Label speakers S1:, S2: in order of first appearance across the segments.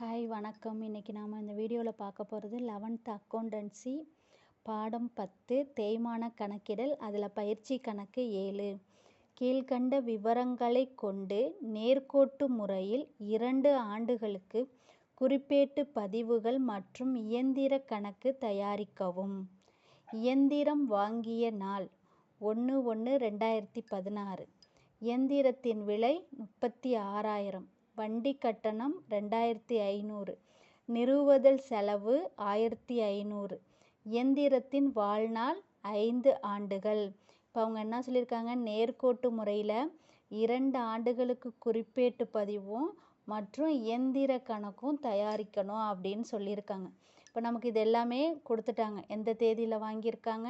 S1: Hi வணக்கம். இன்றைக்கி நாம் இந்த வீடியோவில் பார்க்க போகிறது லெவன்த் அக்கௌண்டன்சி பாடம் பத்து தேய்மான கணக்கிடல் அதில் பயிற்சி கணக்கு ஏழு. கீழ்கண்ட விவரங்களை கொண்டு நேர்கோட்டு முறையில் இரண்டு ஆண்டுகளுக்கு குறிப்பேட்டு பதிவுகள் மற்றும் இயந்திர கணக்கு தயாரிக்கவும். இயந்திரம் வாங்கிய நாள் ஒன்று ஒன்று ரெண்டாயிரத்தி பதினாறு. இயந்திரத்தின் விலை முப்பத்தி ஆறாயிரம். வண்டி கட்டணம் ரெண்டாயிரத்தி ஐநூறு நிறுவுதல் செலவு ஆயிரத்தி ஐநூறு இயந்திரத்தின் வாழ்நாள் ஐந்து ஆண்டுகள். இப்போ அவங்க என்ன சொல்லியிருக்காங்க? நேர்கோட்டு முறையில் இரண்டு ஆண்டுகளுக்கு குறிப்பேட்டு பதிவும் மற்றும் இயந்திர கணக்கும் தயாரிக்கணும் அப்படின்னு சொல்லியிருக்காங்க. இப்போ நமக்கு இது எல்லாமே கொடுத்துட்டாங்க. எந்த தேதியில் வாங்கியிருக்காங்க?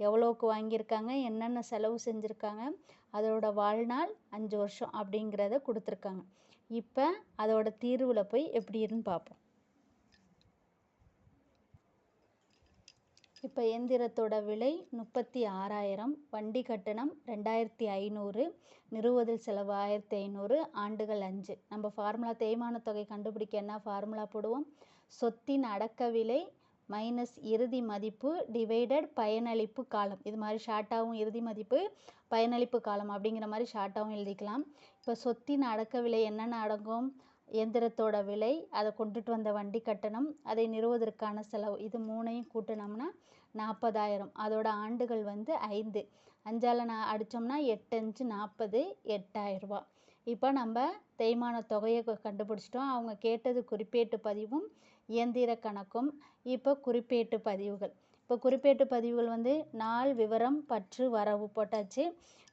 S1: எவ்வளோக்கு வாங்கியிருக்காங்க? என்னென்ன செலவு செஞ்சுருக்காங்க? அதோட வாழ்நாள் அஞ்சு வருஷம் அப்படிங்கிறத கொடுத்துருக்காங்க. இப்போ அதோட தீர்வில் போய் எப்படி இருக்குன்னு பார்ப்போம் இப்போ இயந்திரத்தோட விலை முப்பத்தி ஆறாயிரம் வண்டி கட்டணம் ரெண்டாயிரத்தி ஐநூறு நிறுவுதல் செலவு ஆயிரத்தி ஐநூறு ஆண்டுகள் அஞ்சு. நம்ம ஃபார்முலா தேய்மான தொகை கண்டுபிடிக்க என்ன ஃபார்முலா போடுவோம்? சொத்தின் அடக்க விலை மைனஸ் இறுதி மதிப்பு டிவைடட் பயனளிப்பு காலம். இது மாதிரி ஷார்ட்டாகவும் இறுதி மதிப்பு பயனளிப்பு காலம் அப்படிங்கிற மாதிரி ஷார்ட்டாகவும் எழுதிக்கலாம். இப்போ சொத்தின் அடக்க விலை என்னென்ன அடங்கும்? எந்திரத்தோட விலை அதை கொண்டுட்டு வந்த வண்டி கட்டணம் அதை நிறுவுவதற்கான செலவு இது மூணையும் கூட்டினோம்னா நாற்பதாயிரம் அதோட ஆண்டுகள் வந்து ஐந்து. அஞ்சால் நான் அடித்தோம்னா எட்டு அஞ்சு நாற்பது எட்டாயிரரூபா இப்போ நம்ம தேய்மான தொகையை கண்டுபிடிச்சிட்டோம். அவங்க கேட்டது குறிப்பேட்டு பதிவும் இயந்திர கணக்கும் இப்போ குறிப்பேட்டு பதிவுகள். இப்போ குறிப்பேட்டு பதிவுகள் வந்து நாள் விவரம் பற்று வரவு போட்டாச்சு.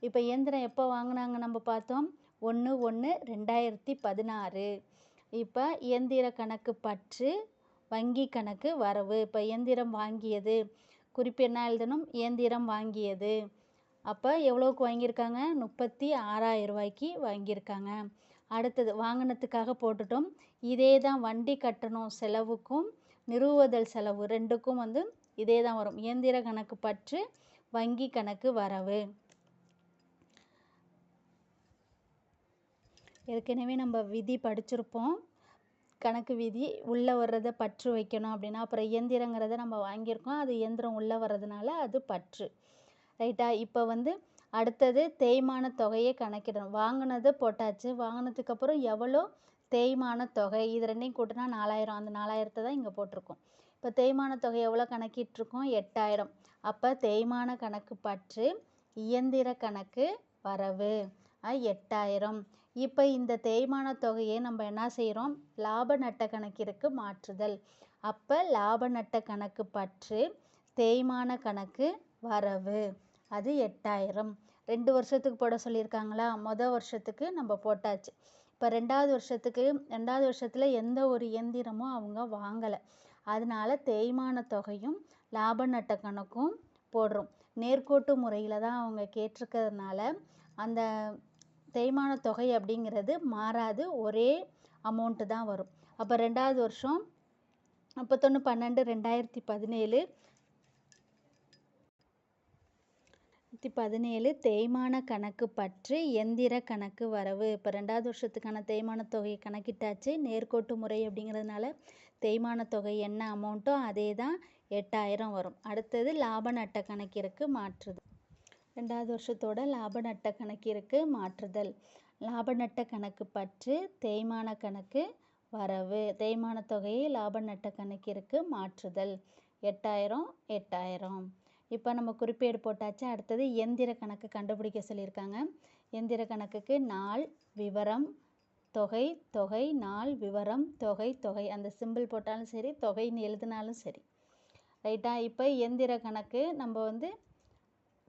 S1: இப்போ இயந்திரம் எப்போ வாங்கினாங்க நம்ம பார்த்தோம்? ஒன்று ஒன்று ரெண்டாயிரத்தி பதினாறு. இப்போ இயந்திர கணக்கு பற்று வங்கி கணக்கு வரவு. இப்போ இயந்திரம் வாங்கியது. குறிப்பு என்ன எழுதணும்? இயந்திரம் வாங்கியது. அப்போ எவ்வளோக்கு வாங்கியிருக்காங்க? முப்பத்தி ஆறாயிரம் ரூபாய்க்கு வாங்கியிருக்காங்க. அடுத்தது வாங்கினத்துக்காக போட்டுட்டோம். இதே தான் வண்டி கட்டணம் செலவுக்கும் நிறுவுதல் செலவு ரெண்டுக்கும் வந்து இதே தான் வரும். இயந்திர கணக்கு பற்று வங்கி கணக்கு வரவு. ஏற்கனவே நம்ம விதி படிச்சிருப்போம். கணக்கு விதி உள்ளே வர்றதை பற்று வைக்கணும் அப்படின்னா அப்புறம் இயந்திரங்கிறத நம்ம வாங்கியிருக்கோம். அது இயந்திரம் உள்ளே வர்றதுனால அது பற்று. ரைட்டா இப்போ வந்து அடுத்தது தேய்மான தொகையை கணக்கிடணும். வாங்கினது போட்டாச்சு. வாங்கினதுக்கப்புறம் எவ்வளோ தேய்மான தொகை? இது ரெண்டையும் கூட்டினா நாலாயிரம். அந்த நாலாயிரத்தை தான் இங்கே போட்டிருக்கோம். இப்போ தேய்மான தொகை எவ்வளோ கணக்கிட்டிருக்கோம்? எட்டாயிரம். அப்போ தேய்மான கணக்கு பற்று இயந்திர கணக்கு வரவு. எட்டாயிரம். இப்போ இந்த தேய்மான தொகையை நம்ம என்ன செய்கிறோம் லாப நட்ட கணக்கிற்கு மாற்றுதல். அப்போ லாப நட்ட கணக்கு பற்று தேய்மான கணக்கு வரவு. அது எட்டாயிரம். ரெண்டு வருஷத்துக்கு போட சொல்லியிருக்காங்களா? மொதல் வருஷத்துக்கு நம்ம போட்டாச்சு. இப்போ ரெண்டாவது வருஷத்துக்கு ரெண்டாவது வருஷத்தில் எந்த ஒரு இயந்திரமும் அவங்க வாங்கலை. அதனால தேய்மான தொகையும் லாப நட்ட கணக்கும் போடுறோம். நேர்கோட்டு முறையில் தான் அவங்க கேட்டிருக்கிறதுனால அந்த தேய்மான தொகை அப்படிங்கிறது மாறாது. ஒரே அமௌண்ட்டு தான் வரும். அப்போ ரெண்டாவது வருஷம் முப்பத்தொன்று பன்னெண்டு ரெண்டாயிரத்தி பதினேழு. பதினேழு தேய்மான கணக்கு பற்று எந்திர கணக்கு வரவு. இப்போ ரெண்டாவது வருஷத்துக்கான தேய்மான தொகையை கணக்கிட்டாச்சு. நேர்கோட்டு முறை அப்படிங்கிறதுனால தேய்மான தொகை என்ன அமௌண்ட்டோ அதே தான் எட்டாயிரம் வரும். அடுத்தது லாப நட்ட கணக்கிற்கு மாற்றுது. ரெண்டாவது வருஷத்தோட லாப நட்ட கணக்கிற்கு மாற்றுதல். லாப நட்ட கணக்கு பற்று தேய்மான கணக்கு வரவு. தேய்மான தொகையை லாப நட்ட கணக்கிற்கு மாற்றுதல். எட்டாயிரம் எட்டாயிரம். இப்போ நம்ம குறிப்பேடு போட்டாச்சு. அடுத்தது எந்திர கணக்கு கண்டுபிடிக்க சொல்லியிருக்காங்க. எந்திர கணக்குக்கு நாள் விவரம் தொகை தொகை நாள் விவரம் தொகை தொகை. அந்த சிம்பிள் போட்டாலும் சரி தொகைன்னு எழுதினாலும் சரி. ரைட்டா? இப்போ எந்திர கணக்கு நம்ம வந்து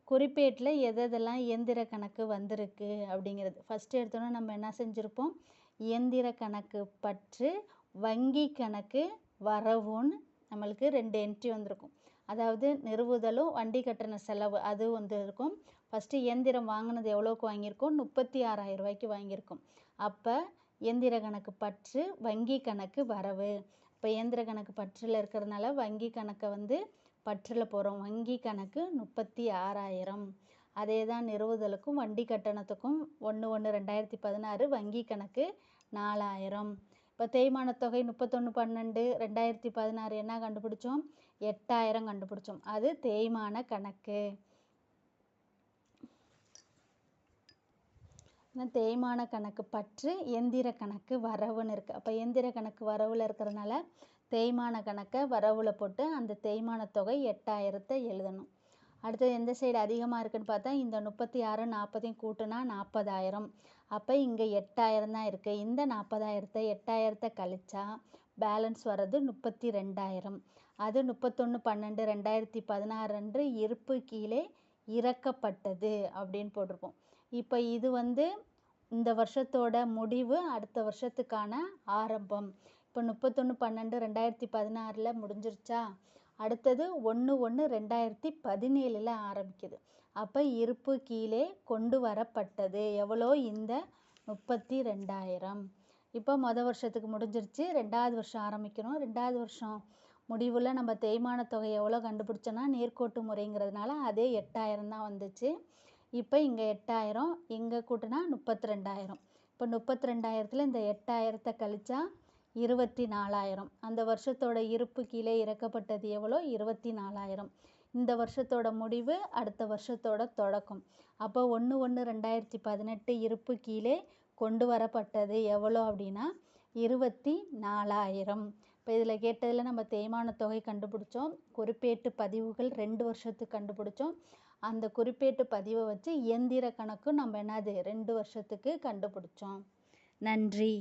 S1: குறிப்பேட்டில் எதெல்லாம் இயந்திர கணக்கு வந்திருக்கு அப்படிங்கிறது. ஃபஸ்ட்டு எடுத்தோன்னே நம்ம என்ன செஞ்சுருப்போம்? இயந்திர கணக்கு பற்று வங்கி கணக்கு வரவுன்னு நம்மளுக்கு ரெண்டு என்ட்ரி வந்திருக்கும். அதாவது நிறுவுதலும் வண்டி கட்டண செலவு அது வந்து இருக்கும். ஃபஸ்ட்டு இயந்திரம் வாங்கினது எவ்வளோக்கு வாங்கியிருக்கோம்? முப்பத்தி ஆறாயிரம் ரூபாய்க்கு வாங்கியிருக்கோம். அப்போ இயந்திர கணக்கு பற்று வங்கி கணக்கு வரவு. இப்போ இயந்திர கணக்கு பற்றில் இருக்கிறதுனால வங்கி கணக்கை வந்து பற்றில் போகிறோம் வங்கி கணக்கு முப்பத்தி ஆறாயிரம். அதே தான் நிறுவுதலுக்கும் வண்டி கட்டணத்துக்கும் ஒன்று ஒன்று ரெண்டாயிரத்தி பதினாறு வங்கி கணக்கு நாலாயிரம். இப்போ தேய்மானத் தொகை முப்பத்தொன்று பன்னெண்டு ரெண்டாயிரத்தி பதினாறு என்ன கண்டுபிடிச்சோம்? எட்டாயிரம் கண்டுபிடிச்சோம். அது தேய்மான கணக்கு. தேய்மான கணக்கு பற்று எந்திர கணக்கு வரவுன்னு இருக்குது அப்போ எந்திர கணக்கு வரவில் இருக்கிறதுனால தேய்மான கணக்கை வரவில் போட்டு அந்த தேய்மான தொகை எட்டாயிரத்தை எழுதணும். அடுத்தது எந்த சைடு அதிகமாக இருக்குதுன்னு பார்த்தா இந்த முப்பத்தி ஆறு நாற்பதையும் கூட்டினா நாற்பதாயிரம் அப்போ இங்கே எட்டாயிரம் தான் இருக்குது இந்த நாற்பதாயிரத்தை எட்டாயிரத்தை கழிச்சா பேலன்ஸ் வர்றது முப்பத்தி ரெண்டாயிரம் அது முப்பத்தொன்று பன்னெண்டு ரெண்டாயிரத்தி பதினாறு அன்று இருப்பு கீழே இறக்கப்பட்டது அப்படின்னு போட்டிருப்போம். இப்போ இது வந்து இந்த வருஷத்தோட முடிவு அடுத்த வருஷத்துக்கான ஆரம்பம். இப்போ முப்பத்தொன்று பன்னெண்டு ரெண்டாயிரத்தி பதினாறில் முடிஞ்சிருச்சா? அடுத்தது ஒன்று ஒன்று ரெண்டாயிரத்தி பதினேழில் ஆரம்பிக்குது. அப்போ இருப்பு கீழே கொண்டு வரப்பட்டது. எவ்வளோ? இந்த முப்பத்தி ரெண்டாயிரம் இப்போ மொதல் வருஷத்துக்கு முடிஞ்சிருச்சு. ரெண்டாவது வருஷம் ஆரம்பிக்கிறோம். ரெண்டாவது வருஷம் முடிவில் நம்ம தேய்மான தொகை எவ்வளோ கண்டுபிடிச்சோன்னா நேர்கோட்டு முறைங்கிறதுனால அதே எட்டாயிரம் தான் வந்துச்சு. இப்போ இங்கே எட்டாயிரம் இங்கே கூட்டினா முப்பத்தி ரெண்டாயிரம் இப்போ முப்பத்தி ரெண்டாயிரத்தில் இந்த எட்டாயிரத்தை கழிச்சா இருபத்தி நாலாயிரம் அந்த வருஷத்தோட இருப்பு கீழே இறக்கப்பட்டது எவ்வளோ? இருபத்தி நாலாயிரம் இந்த வருஷத்தோட முடிவு அடுத்த வருஷத்தோட தொடக்கம். அப்போ ஒன்று ஒன்று ரெண்டாயிரத்தி பதினெட்டு இருப்பு கீழே கொண்டு வரப்பட்டது எவ்வளோ அப்படின்னா இருபத்தி நாலாயிரம் இப்போ இதில் கேட்டதில் நம்ம தேய்மான தொகை கண்டுபிடிச்சோம். குறிப்பேட்டு பதிவுகள் ரெண்டு வருஷத்துக்கு கண்டுபிடிச்சோம். அந்த குறிப்பேட்டு பதிவை வச்சு இயந்திர கணக்கும் நம்ம என்னது? ரெண்டு வருஷத்துக்கு கண்டுபிடிச்சோம். நன்றி.